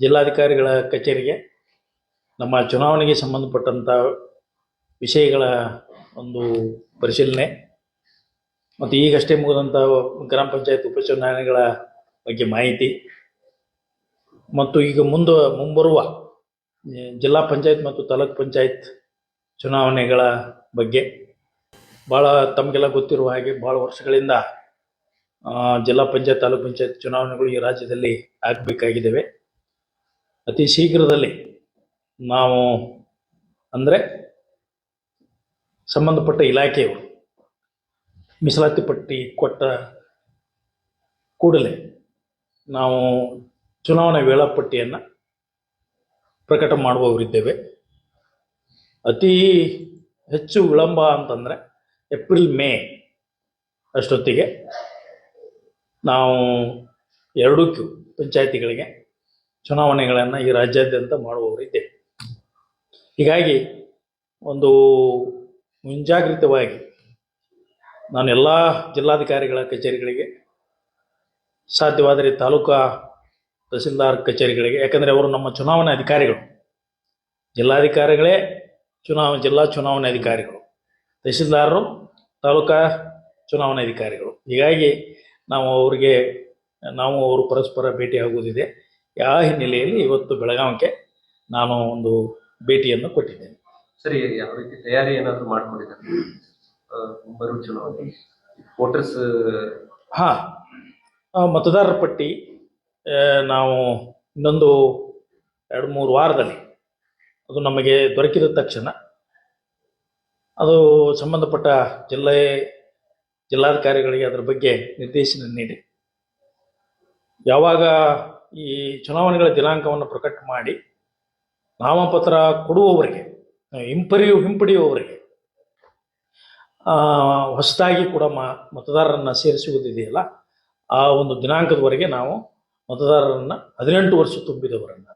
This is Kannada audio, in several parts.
ಜಿಲ್ಲಾಧಿಕಾರಿಗಳ ಕಚೇರಿಗೆ ನಮ್ಮ ಚುನಾವಣೆಗೆ ಸಂಬಂಧಪಟ್ಟಂಥ ವಿಷಯಗಳ ಒಂದು ಪರಿಶೀಲನೆ ಮತ್ತು ಈಗಷ್ಟೇ ಮುಗಿದಂಥ ಗ್ರಾಮ ಪಂಚಾಯತ್ ಉಪಚುನಾವಣೆಗಳ ಬಗ್ಗೆ ಮಾಹಿತಿ. ಮತ್ತು ಈಗ ಮುಂದೆ, ಮುಂಬರುವ ಜಿಲ್ಲಾ ಪಂಚಾಯತ್ ಮತ್ತು ತಾಲೂಕ್ ಪಂಚಾಯತ್ ಚುನಾವಣೆಗಳ ಬಗ್ಗೆ ಭಾಳ ತಮಗೆಲ್ಲ ಗೊತ್ತಿರುವ ಹಾಗೆ ಭಾಳ ವರ್ಷಗಳಿಂದ ಜಿಲ್ಲಾ ಪಂಚಾಯತ್, ತಾಲೂಕು ಪಂಚಾಯತ್ ಚುನಾವಣೆಗಳು ಈ ರಾಜ್ಯದಲ್ಲಿ ಆಗಬೇಕಾಗಿದ್ದಾವೆ. ಅತಿ ಶೀಘ್ರದಲ್ಲಿ ನಾವು ಅಂದರೆ ಸಂಬಂಧಪಟ್ಟ ಇಲಾಖೆಯವರು ಮೀಸಲಾತಿ ಪಟ್ಟಿ ಕೊಟ್ಟ ಕೂಡಲೇ ನಾವು ಚುನಾವಣೆ ವೇಳಾಪಟ್ಟಿಯನ್ನು ಪ್ರಕಟ ಮಾಡುವವರಿದ್ದೇವೆ. ಅತಿ ಹೆಚ್ಚು ವಿಳಂಬ ಅಂತಂದರೆ ಏಪ್ರಿಲ್ ಮೇ ಅಷ್ಟೊತ್ತಿಗೆ ನಾವು ಎರಡೂ ಕ್ಯೂ ಪಂಚಾಯತಿಗಳಿಗೆ ಚುನಾವಣೆಗಳನ್ನು ಈ ರಾಜ್ಯಾದ್ಯಂತ ಮಾಡುವವರಿದ್ದೇವೆ ಹೀಗಾಗಿ ಒಂದು ಮುಂಜಾಗ್ರತವಾಗಿ ನಾನು ಎಲ್ಲ ಜಿಲ್ಲಾಧಿಕಾರಿಗಳ ಕಚೇರಿಗಳಿಗೆ, ಸಾಧ್ಯವಾದರೆ ತಾಲೂಕಾ ತಹಸೀಲ್ದಾರ್ ಕಚೇರಿಗಳಿಗೆ, ಯಾಕಂದರೆ ಅವರು ನಮ್ಮ ಚುನಾವಣಾ ಅಧಿಕಾರಿಗಳು. ಜಿಲ್ಲಾಧಿಕಾರಿಗಳೇ ಚುನಾವ, ಜಿಲ್ಲಾ ಚುನಾವಣೆ ಅಧಿಕಾರಿಗಳು. ತಹಸೀಲ್ದಾರರು ತಾಲೂಕಾ ಚುನಾವಣೆ ಅಧಿಕಾರಿಗಳು. ಹೀಗಾಗಿ ನಾವು ಅವರಿಗೆ, ನಾವು ಅವರು ಪರಸ್ಪರ ಭೇಟಿಯಾಗುವುದಿದೆ ಆ ಹಿನ್ನೆಲೆಯಲ್ಲಿ ಇವತ್ತು ಬೆಳಗಾವಿಗೆ ನಾನು ಒಂದು ಭೇಟಿಯನ್ನು ಕೊಟ್ಟಿದ್ದೇನೆ. ಸರಿ ಯಾವ ರೀತಿ ತಯಾರಿ ಏನಾದರೂ ಮಾಡ್ಕೊಂಡಿದ್ದಾರೆ? ಬರುವ ಚುನಾವಣೆ. ವೋಟರ್ಸ್ ಹಾಂ ಮತದಾರರ ಪಟ್ಟಿ ನಾವು ಇನ್ನೊಂದು ಎರಡು ಮೂರು ವಾರದಲ್ಲಿ ಅದು ನಮಗೆ ದೊರಕಿದ ತಕ್ಷಣ ಅದು ಸಂಬಂಧಪಟ್ಟ ಜಿಲ್ಲೆ ಜಿಲ್ಲಾಧಿಕಾರಿಗಳಿಗೆ ಅದರ ಬಗ್ಗೆ ನಿರ್ದೇಶನ ನೀಡಿ. ಯಾವಾಗ ಈ ಚುನಾವಣೆಗಳ ದಿನಾಂಕವನ್ನು ಪ್ರಕಟ ಮಾಡಿ ನಾಮಪತ್ರ ಕೊಡುವವರಿಗೆ ಹಿಂಪರಿಯು ಹಿಂಪಡೆಯುವವರಿಗೆ ಆ, ಹೊಸದಾಗಿ ಕೂಡ ಮ ಮತದಾರರನ್ನು ಸೇರಿಸುವುದಿದೆಯಲ್ಲ ಆ ಒಂದು ದಿನಾಂಕದವರೆಗೆ ನಾವು ಮತದಾರರನ್ನು ಹದಿನೆಂಟು ವರ್ಷ ತುಂಬಿದವರನ್ನು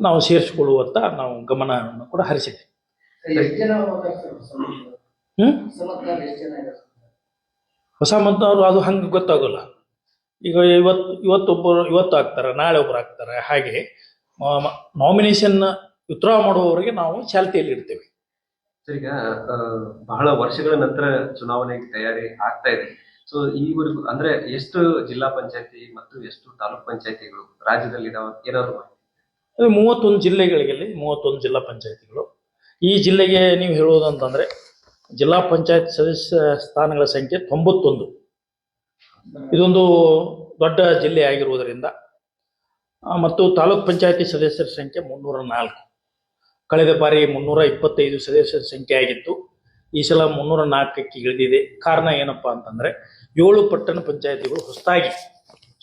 ನಾವು ಸೇರಿಸಿಕೊಳ್ಳುವತ್ತ ನಾವು ಗಮನವನ್ನು ಕೂಡ ಹರಿಸಿದೆ ಹೊಸ ಮತದಾರರು ಅದು ಹಂಗೆ ಗೊತ್ತಾಗೋಲ್ಲ. ಈಗ ಇವತ್ತು ಇವತ್ತೊಬ್ಬರು ಇವತ್ತು ಆಗ್ತಾರೆ ನಾಳೆ ಒಬ್ಬರು ಆಗ್ತಾರೆ ಹಾಗೆ ನಾಮಿನೇಷನ್ ವಿತ್ಡ್ರಾ ಮಾಡುವವರಿಗೆ ನಾವು ಚಾಲ್ತಿಯಲ್ಲಿ ಇಡ್ತೇವೆ. ಸರ್ ಈಗ ಬಹಳ ವರ್ಷಗಳ ನಂತರ ಚುನಾವಣೆಗೆ ತಯಾರಿ ಆಗ್ತಾ ಇದೆ. ಸೊ ಈವರೆಗೂ ಅಂದ್ರೆ ಎಷ್ಟು ಜಿಲ್ಲಾ ಪಂಚಾಯತಿ ಮತ್ತು ಎಷ್ಟು ತಾಲೂಕ್ ಪಂಚಾಯತಿಗಳು ರಾಜ್ಯದಲ್ಲಿ ಇರೋದು ಏನಾದ್ರು? ಅದು ಮೂವತ್ತೊಂದು ಜಿಲ್ಲೆಗಳಿಗೆ ಮೂವತ್ತೊಂದು ಜಿಲ್ಲಾ ಪಂಚಾಯತಿಗಳು. ಈ ಜಿಲ್ಲೆಗೆ ನೀವು ಹೇಳುವುದಂತಂದ್ರೆ ಜಿಲ್ಲಾ ಪಂಚಾಯತ್ ಸದಸ್ಯ ಸ್ಥಾನಗಳ ಸಂಖ್ಯೆ ತೊಂಬತ್ತೊಂದು. ಇದೊಂದು ದೊಡ್ಡ ಜಿಲ್ಲೆ ಆಗಿರುವುದರಿಂದ ಮತ್ತು ತಾಲೂಕ್ ಪಂಚಾಯತಿ ಸದಸ್ಯರ ಸಂಖ್ಯೆ ಮುನ್ನೂರ ನಾಲ್ಕು. ಕಳೆದ ಬಾರಿ ಮುನ್ನೂರ ಇಪ್ಪತ್ತೈದು ಸದಸ್ಯರ ಸಂಖ್ಯೆ ಆಗಿತ್ತು. ಈ ಸಲ ಮುನ್ನೂರ ನಾಲ್ಕಕ್ಕೆ ಇಳಿದಿದೆ. ಕಾರಣ ಏನಪ್ಪ ಅಂತಂದರೆ, ಏಳು ಪಟ್ಟಣ ಪಂಚಾಯತಿಗಳು ಹೊಸದಾಗಿ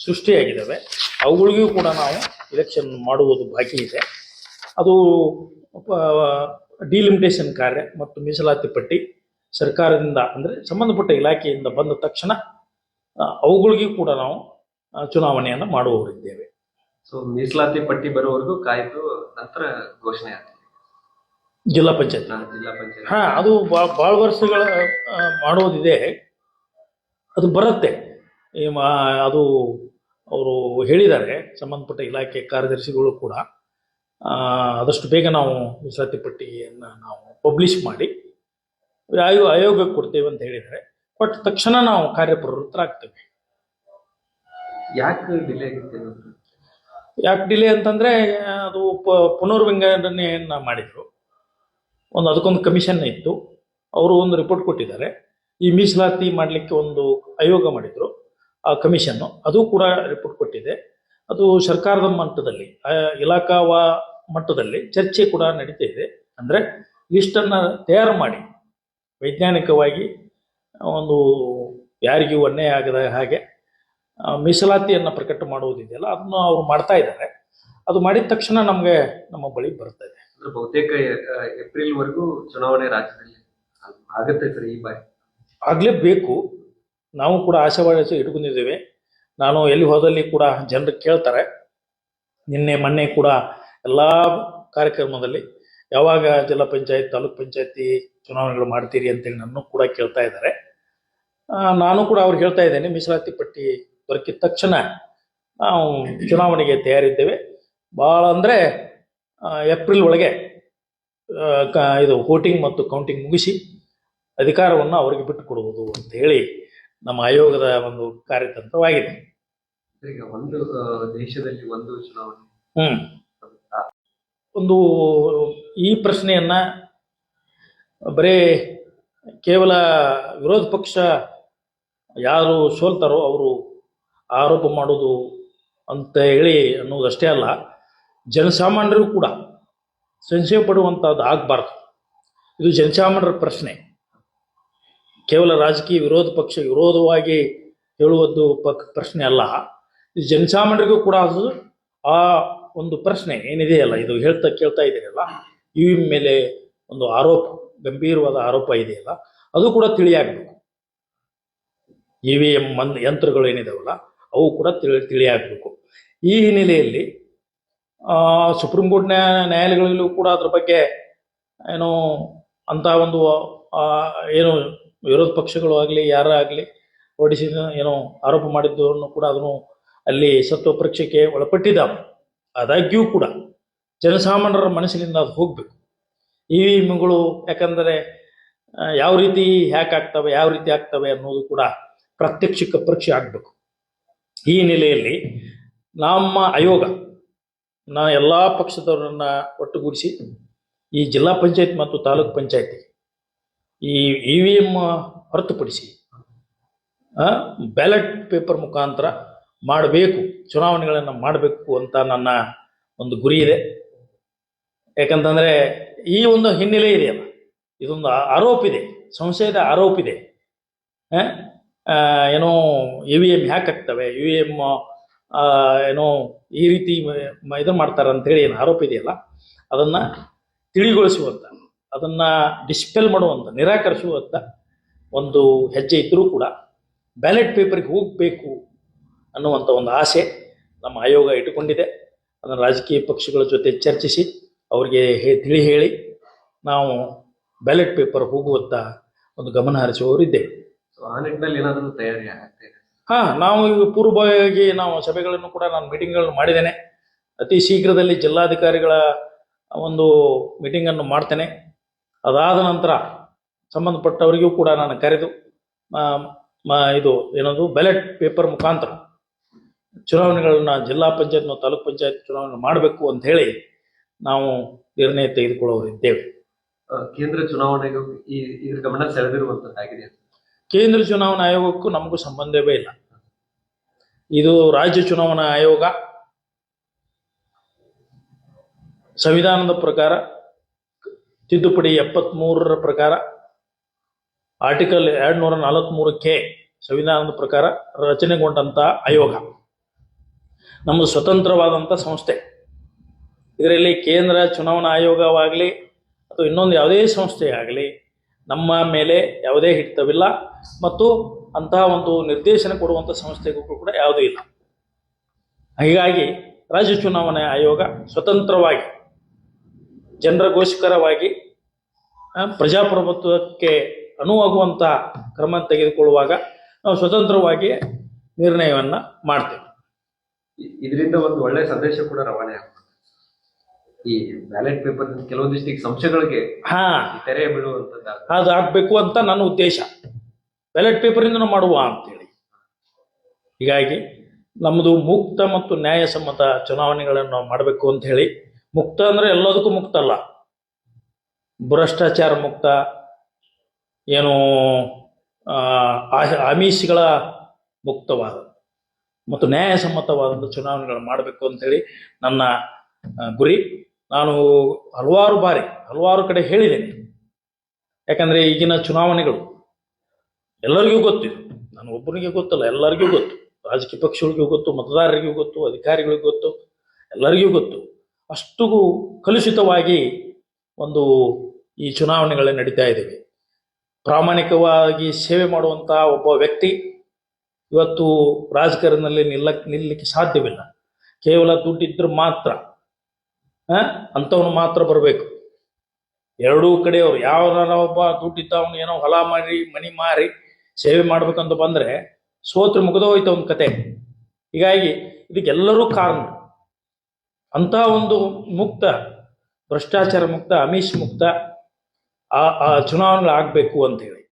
ಸೃಷ್ಟಿಯಾಗಿದ್ದಾವೆ. ಅವುಗಳಿಗೂ ಕೂಡ ನಾವು ಎಲೆಕ್ಷನ್ ಮಾಡುವುದು ಬಾಕಿ ಇದೆ. ಅದು ಡಿಲಿಮಿಟೇಷನ್ ಕಾರ್ಯ ಮತ್ತು ಮೀಸಲಾತಿ ಪಟ್ಟಿ ಸರ್ಕಾರದಿಂದ, ಅಂದರೆ ಸಂಬಂಧಪಟ್ಟ ಇಲಾಖೆಯಿಂದ ಬಂದ ತಕ್ಷಣ ಅವುಗಳಿಗೂ ಕೂಡ ನಾವು ಚುನಾವಣೆಯನ್ನು ಮಾಡುವವರಿದ್ದೇವೆ ಸೊ ಮೀಸಲಾತಿ ಪಟ್ಟಿ ಬರೋವರೆಗೂ ಕಾಯ್ದು ನಂತರ ಘೋಷಣೆ ಆಗ್ತದೆ. ಜಿಲ್ಲಾ ಪಂಚಾಯತ್. ಜಿಲ್ಲಾ ಪಂಚಾಯತ್. ಹಾ ಅದು ಭಾಳ ವರ್ಷಗಳ ಮಾಡೋದಿದೆ. ಅದು ಬರುತ್ತೆ. ಅದು ಅವರು ಹೇಳಿದ್ದಾರೆ ಸಂಬಂಧಪಟ್ಟ ಇಲಾಖೆ ಕಾರ್ಯದರ್ಶಿಗಳು ಕೂಡ. ಆದಷ್ಟು ಬೇಗ ನಾವು ಮೀಸಲಾತಿ ಪಟ್ಟಿಯನ್ನು ನಾವು ಪಬ್ಲಿಷ್ ಮಾಡಿ ಆಯೋ ಆಯೋಗಕ್ಕೆ ಕೊಡ್ತೇವೆ ಅಂತ ಹೇಳಿದ್ದಾರೆ. ಕೊಟ್ಟ ತಕ್ಷಣ ನಾವು ಕಾರ್ಯಪ್ರವೃತ್ತರಾಗ್ತೇವೆ. ಯಾಕೆ ಡಿಲೇ ಆಗುತ್ತೆ ಯಾಕೆ ಡಿಲೇ ಅಂತಂದ್ರೆ ಅದು ಪ ಮಾಡಿದ್ರು ಮಾಡಿದರು. ಒಂದು ಅದಕ್ಕೊಂದು ಕಮಿಷನ್ ಇತ್ತು. ಅವರು ಒಂದು ರಿಪೋರ್ಟ್ ಕೊಟ್ಟಿದ್ದಾರೆ. ಈ ಮೀಸಲಾತಿ ಮಾಡಲಿಕ್ಕೆ ಒಂದು ಆಯೋಗ ಮಾಡಿದ್ರು ಆ ಕಮಿಷನ್ನು ಅದು ಕೂಡ ರಿಪೋರ್ಟ್ ಕೊಟ್ಟಿದೆ. ಅದು ಸರ್ಕಾರದ ಮಟ್ಟದಲ್ಲಿ ಇಲಾಖಾ ಇಲಾಖಾವಾ ಮಟ್ಟದಲ್ಲಿ ಚರ್ಚೆ ಕೂಡ ನಡೀತಾ ಇದೆ. ಅಂದರೆ ಲಿಸ್ಟನ್ನು ತಯಾರು ಮಾಡಿ ವೈಜ್ಞಾನಿಕವಾಗಿ ಒಂದು ಯಾರಿಗೂ ಅನ್ಯಾಯ ಆಗದ ಹಾಗೆ ಮೀಸಲಾತಿಯನ್ನು ಪ್ರಕಟ ಮಾಡುವುದಿದೆಯಲ್ಲ ಅದನ್ನು ಅವರು ಮಾಡ್ತಾ ಇದ್ದಾರೆ. ಅದು ಮಾಡಿದ ತಕ್ಷಣ ನಮಗೆ ನಮ್ಮ ಬಳಿ ಬರ್ತದೆ. ಇದೆ ಬಹುತೇಕ ಏಪ್ರಿಲ್ವರೆಗೂ ಏಪ್ರಿಲ್ ವರೆಗೂ ಚುನಾವಣೆ ರಾಜ್ಯದಲ್ಲಿ ಆಗುತ್ತೆ ಸರ್ ಈ ಬಾರಿ? ಆಗಲೇಬೇಕು. ನಾವು ಕೂಡ ಆಶಾವಾದ ಇಟ್ಕೊಂಡಿದ್ದೇವೆ. ನಾನು ಎಲ್ಲಿ ಹೋದಲ್ಲಿ ಕೂಡ ಜನರು ಕೇಳ್ತಾರೆ. ನಿನ್ನೆ ಮೊನ್ನೆ ಕೂಡ ಎಲ್ಲ ಕಾರ್ಯಕ್ರಮದಲ್ಲಿ ಯಾವಾಗ ಜಿಲ್ಲಾ ಪಂಚಾಯತ್ ತಾಲೂಕ್ ಪಂಚಾಯತಿ ಚುನಾವಣೆಗಳು ಮಾಡ್ತೀರಿ ಅಂತೇಳಿ ನನ್ನೂ ಕೂಡ ಕೇಳ್ತಾ ಇದ್ದಾರೆ. ನಾನು ಕೂಡ ಅವ್ರು ಹೇಳ್ತಾ ಇದ್ದೇನೆ ಮೀಸಲಾತಿ ಪಟ್ಟಿ ದೊರಕಿದ ತಕ್ಷಣ ನಾವು ಚುನಾವಣೆಗೆ ತಯಾರಿದ್ದೇವೆ. ಭಾಳ ಅಂದರೆ ಏಪ್ರಿಲ್ ಒಳಗೆ ಇದು ವೋಟಿಂಗ್ ಮತ್ತು ಕೌಂಟಿಂಗ್ ಮುಗಿಸಿ ಅಧಿಕಾರವನ್ನು ಅವರಿಗೆ ಬಿಟ್ಟು ಕೊಡುವುದು ಅಂತ ಹೇಳಿ ನಮ್ಮ ಆಯೋಗದ ಒಂದು ಕಾರ್ಯತಂತ್ರವಾಗಿದೆ. ಈಗ ಒಂದು ದೇಶದಲ್ಲಿ ಒಂದು ಚುನಾವಣೆ. ಹ್ಮ್. ಒಂದು ಈ ಪ್ರಶ್ನೆಯನ್ನ ಬರೇ ಕೇವಲ ವಿರೋಧ ಪಕ್ಷ ಯಾರು ಸೋಲ್ತಾರೋ ಅವರು ಆರೋಪ ಮಾಡೋದು ಅಂತ ಹೇಳಿ ಅನ್ನೋದಷ್ಟೇ ಅಲ್ಲ ಜನಸಾಮಾನ್ಯರಿಗೂ ಕೂಡ ಸಂಶಯ ಪಡುವಂಥದ್ದು ಆಗಬಾರ್ದು. ಇದು ಜನಸಾಮಾನ್ಯರ ಪ್ರಶ್ನೆ. ಕೇವಲ ರಾಜಕೀಯ ವಿರೋಧ ಪಕ್ಷ ವಿರೋಧವಾಗಿ ಹೇಳುವುದು ಪಕ್, ಪ್ರಶ್ನೆ ಅಲ್ಲ. ಇದು ಜನಸಾಮಾನ್ಯರಿಗೂ ಕೂಡ ಅದು ಆ ಒಂದು ಪ್ರಶ್ನೆ ಏನಿದೆಯಲ್ಲ ಇದು ಹೇಳ್ತಾ ಕೇಳ್ತಾ ಇದೆಯಲ್ಲ ಇವಿ ಮೇಲೆ ಒಂದು ಆರೋಪ, ಗಂಭೀರವಾದ ಆರೋಪ ಇದೆಯಲ್ಲ, ಅದು ಕೂಡ ತಿಳಿಯಾಗಬೇಕು. ಇ ವಿ ಎಂ ಮನ್ ಯಂತ್ರಗಳು ಏನಿದಾವಲ್ಲ, ಅವು ಕೂಡ ತಿಳಿ, ತಿಳಿಯಾಗಬೇಕು. ಈ ಹಿನ್ನೆಲೆಯಲ್ಲಿ ಸುಪ್ರೀಂ ಕೋರ್ಟ್ ನ್ಯಾಯ ನ್ಯಾಯಾಲಯಗಳಲ್ಲೂ ಕೂಡ ಅದ್ರ ಬಗ್ಗೆ ಏನು ಅಂತ ಒಂದು ಏನು ವಿರೋಧ ಪಕ್ಷಗಳು ಆಗಲಿ, ಯಾರೇ ಆಗಲಿ ಹೊಡಿಸಿದ ಏನೋ ಆರೋಪ ಮಾಡಿದ್ದನ್ನು ಕೂಡ ಅದನ್ನು ಅಲ್ಲಿ ಸತ್ವ ಪರೀಕ್ಷೆಗೆ ಒಳಪಟ್ಟಿದ್ದಾವೆ. ಆದಾಗ್ಯೂ ಕೂಡ ಜನಸಾಮಾನ್ಯರ ಮನಸ್ಸಿನಿಂದ ಅದು ಹೋಗಬೇಕು. ಇ ವಿ ಎಮ್ಗಳು ಯಾಕಂದರೆ ಯಾವ ರೀತಿ ಹ್ಯಾಕ್ ಆಗ್ತವೆ, ಯಾವ ರೀತಿ ಆಗ್ತವೆ ಅನ್ನೋದು ಕೂಡ ಪ್ರಾತ್ಯಕ್ಷಿಕ ಪರೀಕ್ಷೆ ಆಗಬೇಕು. ಈ ನೆಲೆಯಲ್ಲಿ ನಮ್ಮ ಆಯೋಗ, ನಾ ಎಲ್ಲ ಪಕ್ಷದವರನ್ನ ಒಟ್ಟುಗೂಡಿಸಿ ಈ ಜಿಲ್ಲಾ ಪಂಚಾಯತ್ ಮತ್ತು ತಾಲೂಕ್ ಪಂಚಾಯತಿ ಈ ಇ ವಿ ಎಂ ಹೊರತುಪಡಿಸಿ ಬ್ಯಾಲೆಟ್ ಪೇಪರ್ ಮುಖಾಂತರ ಮಾಡಬೇಕು, ಚುನಾವಣೆಗಳನ್ನು ಮಾಡಬೇಕು ಅಂತ ನನ್ನ ಒಂದು ಗುರಿ ಇದೆ. ಯಾಕಂತಂದರೆ ಈ ಒಂದು ಹಿನ್ನೆಲೆ ಇದೆಯಲ್ಲ, ಇದೊಂದು ಆರೋಪ ಇದೆ, ಸಂಶಯದ ಆರೋಪ ಇದೆ. ಏನೋ ಇ ವಿ ಎಂ ಹ್ಯಾಕ್ ಆಗ್ತವೆ? ಯು ವಿ ಎಂ ಏನೋ ಈ ರೀತಿ ಇದು ಮಾಡ್ತಾರೆ ಅಂತೇಳಿ ಏನು ಆರೋಪ ಇದೆಯಲ್ಲ, ಅದನ್ನು ತಿಳಿಗೊಳಿಸುವಂಥ ಅದನ್ನು ಡಿಸ್ಪೆಲ್ ಮಾಡುವಂಥ ನಿರಾಕರಿಸುವಂಥ ಒಂದು ಹೆಜ್ಜೆ ಇದ್ದರೂ ಕೂಡ ಬ್ಯಾಲೆಟ್ ಪೇಪರ್ಗೆ ಹೋಗಬೇಕು ಅನ್ನುವಂಥ ಒಂದು ಆಸೆ ನಮ್ಮ ಆಯೋಗ ಇಟ್ಟುಕೊಂಡಿದೆ. ಅದನ್ನು ರಾಜಕೀಯ ಪಕ್ಷಗಳ ಜೊತೆ ಚರ್ಚಿಸಿ, ಅವರಿಗೆ ತಿಳಿ ಹೇಳಿ ನಾವು ಬ್ಯಾಲೆಟ್ ಪೇಪರ್ ಹೋಗುವಂಥ ಒಂದು ಗಮನ ಹರಿಸುವವರಿದ್ದೇವೆ. ಸೊ ಆ ನಿಟ್ಟಿನಲ್ಲಿ ಏನಾದರೂ ತಯಾರಿ ಆಗ್ತಾ ಇದೆ ಹಾ ನಾವು ಈಗ ಪೂರ್ವಭಾವಿಯಾಗಿ ನಾವು ಸಭೆಗಳನ್ನು ಕೂಡ ನಾನು ಮೀಟಿಂಗ್ಗಳನ್ನು ಮಾಡಿದ್ದೇನೆ. ಅತಿ ಶೀಘ್ರದಲ್ಲಿ ಜಿಲ್ಲಾಧಿಕಾರಿಗಳ ಒಂದು ಮೀಟಿಂಗನ್ನು ಮಾಡ್ತೇನೆ. ಅದಾದ ನಂತರ ಸಂಬಂಧಪಟ್ಟವರಿಗೂ ಕೂಡ ನಾನು ಕರೆದು ಮ- ಇದು ಏನದು ಬ್ಯಾಲೆಟ್ ಪೇಪರ್ ಮುಖಾಂತರ ಚುನಾವಣೆಗಳನ್ನ ಜಿಲ್ಲಾ ಪಂಚಾಯತ್ ಮತ್ತು ತಾಲೂಕ್ ಪಂಚಾಯತ್ ಚುನಾವಣೆ ಮಾಡಬೇಕು ಅಂತ ಹೇಳಿ ನಾವು ನಿರ್ಣಯ ತೆಗೆದುಕೊಳ್ಳೋರಿದ್ದೇವೆ ಕೇಂದ್ರ ಚುನಾವಣೆಗೂ ಈ ಇದ್ರ ಗಮನ ಸೆಳೆದಿರುವಂತದ್ದಾಗಿದೆ ಕೇಂದ್ರ ಚುನಾವಣಾ ಆಯೋಗಕ್ಕೂ ನಮಗೂ ಸಂಬಂಧವೇ ಇಲ್ಲ. ಇದು ರಾಜ್ಯ ಚುನಾವಣಾ ಆಯೋಗ ಸಂವಿಧಾನದ ಪ್ರಕಾರ, ತಿದ್ದುಪಡಿ ಎಪ್ಪತ್ತ್ಮೂರರ ಪ್ರಕಾರ, ಆರ್ಟಿಕಲ್ ಎರಡು ನೂರ ನಲವತ್ತ್ಮೂರು ಕೆ ಸಂವಿಧಾನದ ಪ್ರಕಾರ ರಚನೆಗೊಂಡಂಥ ಆಯೋಗ. ನಮ್ಮದು ಸ್ವತಂತ್ರವಾದಂಥ ಸಂಸ್ಥೆ. ಇದರಲ್ಲಿ ಕೇಂದ್ರ ಚುನಾವಣಾ ಆಯೋಗವಾಗಲಿ ಅಥವಾ ಇನ್ನೊಂದು ಯಾವುದೇ ಸಂಸ್ಥೆ ಆಗಲಿ ನಮ್ಮ ಮೇಲೆ ಯಾವುದೇ ಹಿಡಿತವಿಲ್ಲ ಮತ್ತು ಅಂತಹ ಒಂದು ನಿರ್ದೇಶನ ಕೊಡುವಂಥ ಸಂಸ್ಥೆಗೂ ಕೂಡ ಯಾವುದೂ ಇಲ್ಲ. ಹೀಗಾಗಿ ರಾಜ್ಯ ಚುನಾವಣೆ ಆಯೋಗ ಸ್ವತಂತ್ರವಾಗಿ ಜನರ ಗೋಸ್ಕರವಾಗಿ ಪ್ರಜಾಪ್ರಭುತ್ವಕ್ಕೆ ಅನುವಾಗುವಂಥ ಕ್ರಮ ತೆಗೆದುಕೊಳ್ಳುವಾಗ ನಾವು ಸ್ವತಂತ್ರವಾಗಿ ನಿರ್ಣಯವನ್ನು ಮಾಡ್ತೇವೆ. ಇದರಿಂದ ಒಂದು ಒಳ್ಳೆಯ ಸಂದೇಶ ಕೂಡ ರವಾನೆ ಆಗ್ತದೆ. ಈ ಬ್ಯಾಲೆಟ್ ಪೇಪರ್ ಕೆಲವೊಂದಿಷ್ಟು ಸಂಶಯಗಳಿಗೆ ಹಾ. ತೆರೆ ಬಿಡುವಂತದ್ದು ಅದು ಆಗಬೇಕು ಅಂತ ನನ್ನ ಉದ್ದೇಶ. ಬ್ಯಾಲೆಟ್ ಪೇಪರಿಂದ ಮಾಡುವ ಅಂತೇಳಿ. ಹೀಗಾಗಿ ನಮ್ಮದು ಮುಕ್ತ ಮತ್ತು ನ್ಯಾಯಸಮ್ಮತ ಚುನಾವಣೆಗಳನ್ನು ನಾವು ಮಾಡಬೇಕು ಅಂತ ಹೇಳಿ ಮುಕ್ತ ಅಂದರೆ ಎಲ್ಲದಕ್ಕೂ ಮುಕ್ತ ಅಲ್ಲ. ಭ್ರಷ್ಟಾಚಾರ ಮುಕ್ತ ಏನು ಆಮಿಷಗಳ ಮುಕ್ತವಾದ ಮತ್ತು ನ್ಯಾಯಸಮ್ಮತವಾದಂಥ ಚುನಾವಣೆಗಳನ್ನು ಮಾಡಬೇಕು ಅಂತೇಳಿ ನನ್ನ ಗುರಿ. ನಾನು ಹಲವಾರು ಬಾರಿ, ಹಲವಾರು ಕಡೆ ಹೇಳಿದ್ದೇನೆ ಯಾಕಂದರೆ ಈಗಿನ ಚುನಾವಣೆಗಳು ಎಲ್ಲರಿಗೂ ಗೊತ್ತಿದೆ ನಾನು ಒಬ್ಬನಿಗೆ ಗೊತ್ತಲ್ಲ, ಎಲ್ಲರಿಗೂ ಗೊತ್ತು. ರಾಜಕೀಯ ಪಕ್ಷಗಳಿಗೂ ಗೊತ್ತು, ಮತದಾರರಿಗೂ ಗೊತ್ತು, ಅಧಿಕಾರಿಗಳಿಗೂ ಗೊತ್ತು, ಎಲ್ಲರಿಗೂ ಗೊತ್ತು. ಅಷ್ಟು ಕಲುಷಿತವಾಗಿ ಒಂದು ಈ ಚುನಾವಣೆಗಳು ನಡೀತಾ ಇದ್ದೇವೆ ಪ್ರಾಮಾಣಿಕವಾಗಿ ಸೇವೆ ಮಾಡುವಂಥ ಒಬ್ಬ ವ್ಯಕ್ತಿ ಇವತ್ತು ರಾಜಕಾರಣದಲ್ಲಿ ನಿಲ್ಲ ನಿಲ್ಲಕ್ಕೆ ಸಾಧ್ಯವಿಲ್ಲ. ಕೇವಲ ದುಡ್ಡಿದ್ರೆ ಮಾತ್ರ. ಅಂಥವನು ಮಾತ್ರ ಬರಬೇಕು. ಎರಡೂ ಕಡೆಯವರು ಯಾವ ಒಬ್ಬ ದುಡ್ಡಿದ್ದವನು ಏನೋ ಹೊಲ ಮಾಡಿ ಮನಿ ಮಾರಿ, ಸೇವೆ ಮಾಡ್ಬೇಕಂತ ಬಂದ್ರೆ ಸೋತ್ರ ಮುಗಿದೋಯ್ತು ಅವನ ಕತೆ. ಹೀಗಾಗಿ ಇದಕ್ಕೆಲ್ಲರೂ ಕಾರಣ. ಅಂತ ಒಂದು ಮುಕ್ತ, ಭ್ರಷ್ಟಾಚಾರ ಮುಕ್ತ, ಅಮಿಷ್ ಮುಕ್ತ, ಆ ಆ ಚುನಾವಣೆ ಆಗಬೇಕು ಅಂತ ಹೇಳಿ.